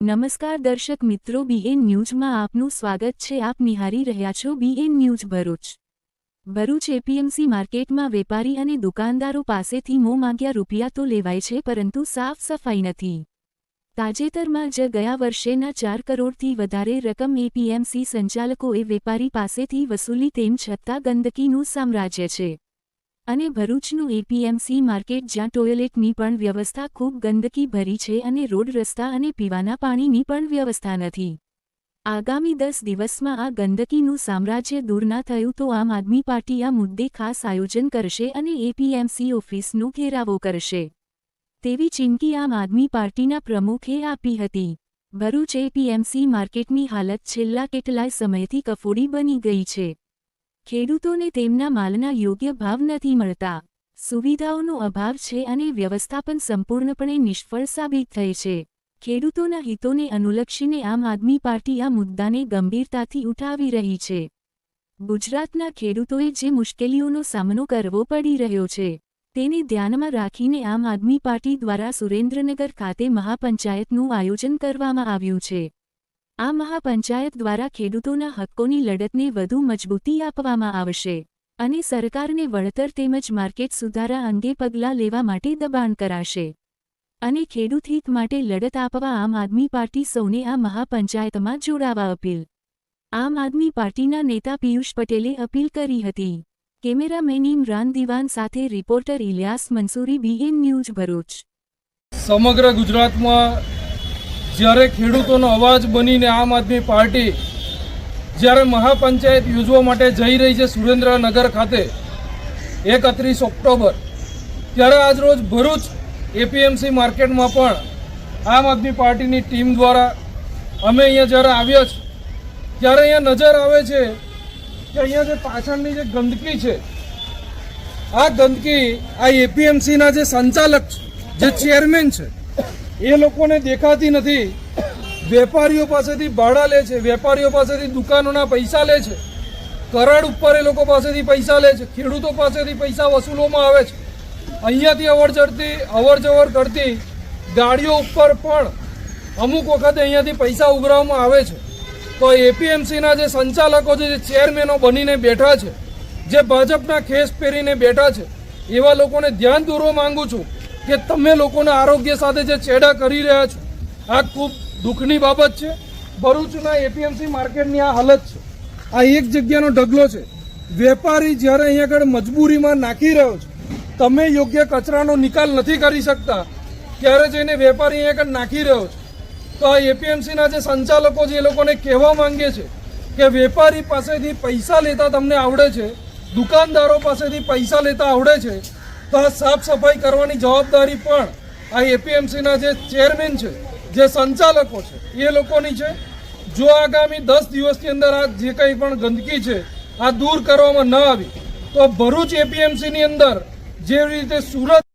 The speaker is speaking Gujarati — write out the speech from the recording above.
નમસ્કાર દર્શક મિત્રો બીએન ન્યૂઝમાં આપનું સ્વાગત છે. આપ નિહારી રહ્યા છો BN news Bharuch. Bharuch APMC માર્કેટમાં વેપારી અને દુકાનદારો પાસેથી મો માંગ્યા રૂપિયા તો લેવાય છે, પરંતુ સાફ સફાઈ નથી. તાજેતરમાં જ ગયા વર્ષેના ચાર કરોડથી વધારે રકમ એપીએમસી સંચાલકોએ વેપારી પાસેથી વસૂલી તેમ છતાં ગંદકીનું સામ્રાજ્ય છે. અને ભરૂચનું એપીએમસી માર્કેટ જ્યાં ટોયલેટની પણ વ્યવસ્થા ખૂબ ગંદકી ભરી છે અને રોડ રસ્તા અને પીવાના પાણીની પણ વ્યવસ્થા નથી. આગામી દસ દિવસમાં આ ગંદકીનું સામ્રાજ્ય દૂર ના થયું તો આમ આદમી પાર્ટી આ મુદ્દે ખાસ આયોજન કરશે અને એપીએમસી ઓફિસનો ઘેરાવો કરશે. તેવી ચીમકી આમ આદમી પાર્ટીના પ્રમુખે આપી હતી. ભરૂચ એપીએમસી માર્કેટની હાલત છેલ્લા કેટલાય સમયથી કફોડી બની ગઈ છે. ખેડૂતોને તેમના માલના યોગ્ય ભાવ નથી મળતા. સુવિધાઓનો અભાવ છે અને વ્યવસ્થાપન સંપૂર્ણપણે નિષ્ફળ સાબિત થઈ છે. ખેડૂતોના હિતોને અનુલક્ષીને આમ આદમી પાર્ટી આ મુદ્દાને ગંભીરતાથી ઉઠાવી રહી છે. ગુજરાતના ખેડૂતોએ જે મુશ્કેલીઓનો સામનો કરવો પડી રહ્યો છે, તેને ધ્યાનમાં રાખીને આમ આદમી પાર્ટી દ્વારા સુરેન્દ્રનગર ખાતે મહાપંચાયતનું આયોજન કરવામાં આવ્યું છે. આ મહાપંચાયત દ્વારા ખેડૂતોના હક્કોની લડતને વધુ મજબૂતી આપવામાં આવશે અને સરકારને વળતર તેમજ માર્કેટ સુધારા અંગે પગલાં લેવા માટે દબાણ કરાશે. અને ખેડૂત હિત માટે લડત આપવા આમ આદમી પાર્ટી સૌને આ મહાપંચાયતમાં જોડાવા અપીલ. આમ આદમી પાર્ટીના નેતા પિયુષ પટેલે અપીલ કરી હતી. કેમેરામેન ઇમરાન દિવાન સાથે reporter Ilyas Mansuri, BN news Bharuch. સમગ્ર ગુજરાતમાં જ્યારે ખેડૂતોનો અવાજ બનીને આમ આદમી પાર્ટી જ્યારે મહાપંચાયત યોજવા માટે જઈ રહી છે સુરેન્દ્રનગર ખાતે એકત્રીસ ઓક્ટોબર, ત્યારે આજરોજ ભરૂચ એપીએમસી માર્કેટમાં પણ આમ આદમી પાર્ટીની ટીમ દ્વારા અમે અહીંયા જ્યારે આવ્યા છીએ, ત્યારે અહીંયા નજર આવે છે કે અહીંયા જે પાછળની જે ગંદકી છે, આ ગંદકી આ એપીએમસીના જે સંચાલક છે, જે ચેરમેન છે એ લોકોને દેખાતી નથી. વેપારીઓ પાસેથી ભાડા લે છે, વેપારીઓ પાસેથી દુકાનોના પૈસા લે છે. કરાડ ઉપર એ લોકો પાસેથી પૈસા લે છે, ખેડૂતો પાસેથી પૈસા વસૂલવામાં આવે છે. અહીંયાથી અવર ચડતી, અવર જવર કરતી ગાડીઓ ઉપર પણ અમુક વખતે અહીંયાથી પૈસા ઉઘરાવવામાં આવે છે. તો એપીએમસીના જે સંચાલકો છે, જે ચેરમેનો બનીને બેઠા છે, જે ભાજપના ખેસ પહેરીને બેઠા છે, એવા લોકોને ધ્યાન દોરવા માંગુ છું. કે તમે લોકોના આરોગ્ય સાથે જે છેડા કરી રહ્યા છો, આ ખૂબ દુઃખની બાબત છે. ભરૂચના એપીએમસી માર્કેટની આ હાલત છે. આ એક જગ્યાનો ઢગલો છે. વેપારી જ્યારે અહીંયા આગળ મજબૂરીમાં નાખી રહ્યો છે, તમે યોગ્ય કચરાનો નિકાલ નથી કરી શકતા. ત્યારે જઈને વેપારી અહીંયા આગળ નાખી રહ્યો છે. તો આ એપીએમસીના જે સંચાલકો છે, એ લોકોને કહેવા માંગે છે કે વેપારી પાસેથી પૈસા લેતા તમને આવડે છે, દુકાનદારો પાસેથી પૈસા લેતા આવડે છે તો સાફ સફાઈ કરવાની જવાબદારી પણ આ એપીએમસીના જે ચેરમેન છે, જે સંચાલકો છે, એ લોકોની છે. જો આગામી દસ દિવસની અંદર આ જે કંઈ પણ ગંદકી છે, આ દૂર કરવામાં ન આવી, તો ભરૂચ એપીએમસીની અંદર જે રીતે સુરત